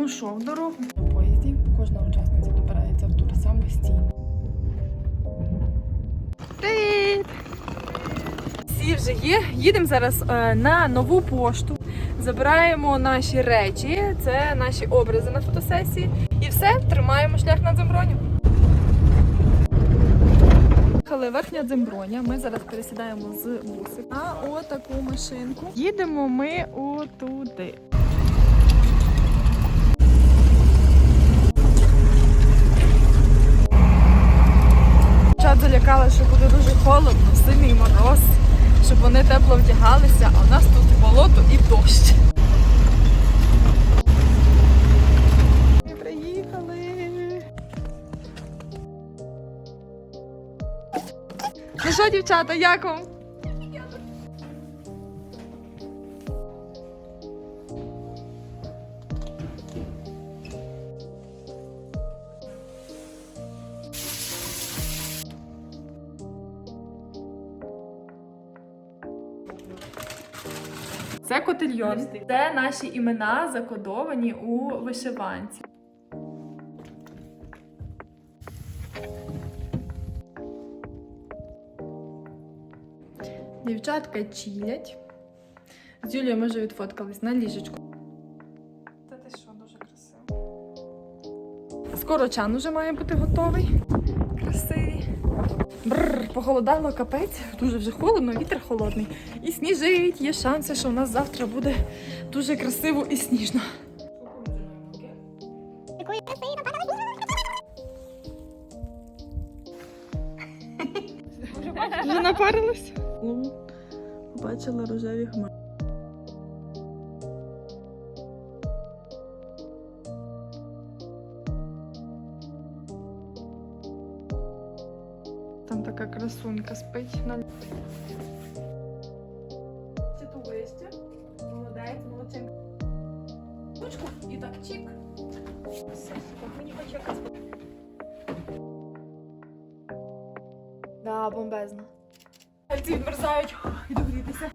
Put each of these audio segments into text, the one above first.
Ну що, в дорогу? На поїзді кожна учасниця добирається в тур самостійно. Привіт! Всі вже є. Їдемо зараз е, на нову пошту. Забираємо наші речі, це наші образи на фотосесії. І все, тримаємо шлях на Дземброню. Їхали верхня Дземброня. Ми зараз пересідаємо з бусика на отаку машинку. Їдемо ми отуди. Чат що буде дуже холодно, сильний мороз, щоб вони тепло вдягалися, а в нас тут болото і дощ. Ми приїхали. Ну що, дівчата, як вам? Це котельйон. Це наші імена закодовані у вишиванці. Дівчатка чилять. З Юлією ми вже відфоткались на ліжечку. Та ти що, дуже красиво. Скоро чан уже має бути готовий. Красивий. Бррр, похолодало капець, дуже вже холодно, вітер холодний. І сніжить, є шанси, що у нас завтра буде дуже красиво і сніжно. Вже напарилась? Ну, побачила рожеві хмари. Там така красунька спить на ту вище. Молодець, молодчинка. Ручку і так чик. Все, мені почекати. Да, бомбезно. Пальці відмерзають. Іду грітися.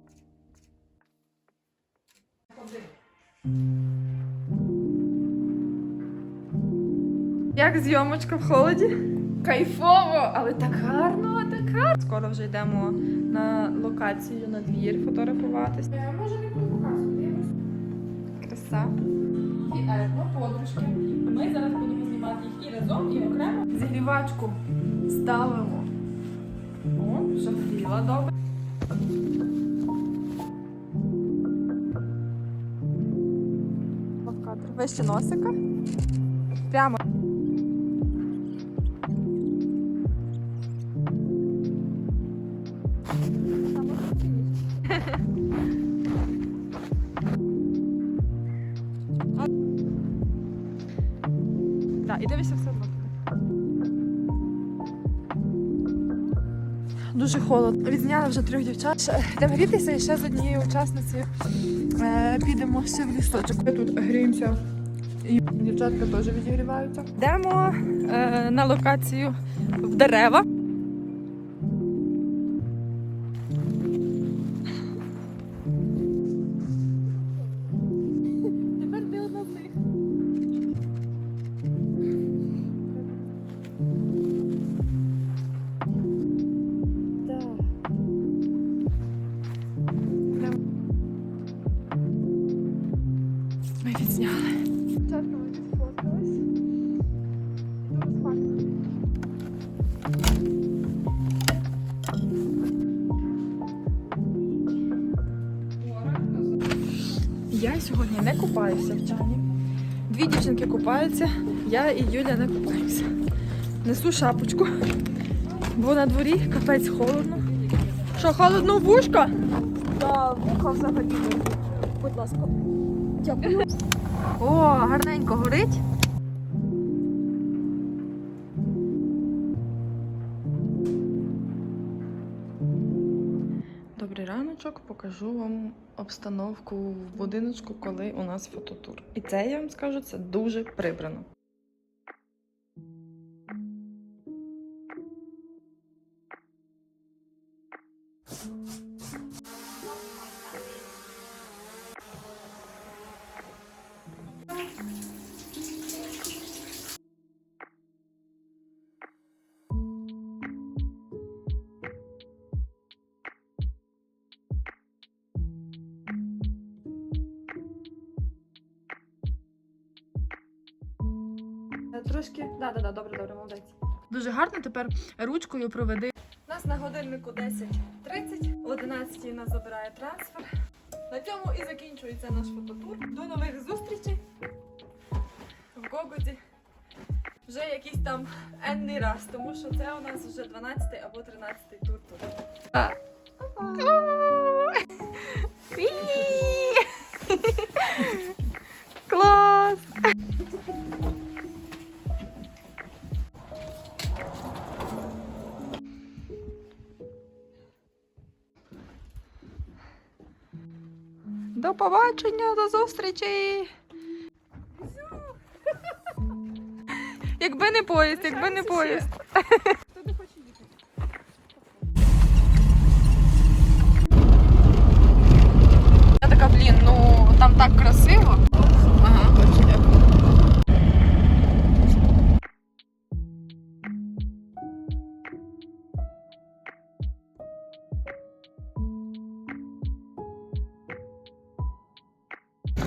Як зйомочка в холоді? Кайфово, але так гарно, так гарно. Скоро вже йдемо на локацію на двір фотографуватись. Я може не буду показувати. Краса. І Ерно, подружки. Ми зараз будемо знімати їх і разом, і окремо. Зігрівачку ставимо. О, вже вгріла добре. Вище носика. Прямо. Дуже холодно. Відняли вже трьох дівчат. Йдемо грітися і ще з однією учасницею е, підемо ще в лісочок. Ми тут гріємося. І дівчатка теж відігріваються. Йдемо е, на локацію в дерева. Я сьогодні не купаюся в чані. Дві дівчинки купаються, я і Юля не купаємося. Несу шапочку, бо на дворі капець холодно. Що, холодно в вушка? Та вуха взагалі. Будь ласка. Дякую. О, гарненько горить. Раночок, покажу вам обстановку в будиночку, коли у нас фототур. І це я вам скажу, це дуже прибрано. Трошки. Да, да, да, добре, добре, молодець. Дуже гарно тепер ручкою проведи. У нас на годиннику 10.30, о 11 нас забирає трансфер. На цьому і закінчується наш фототур. До нових зустрічей в Гогоді. Вже якийсь там енний раз, тому що це у нас вже 12 або 13 тур тут. До побачення, до зустрічі! Якби не поїзд, якби не поїзд. Я така, блін, ну там так красиво.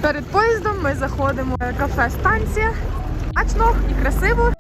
Перед поїздом ми заходимо в кафе станція. Смачно і красиво.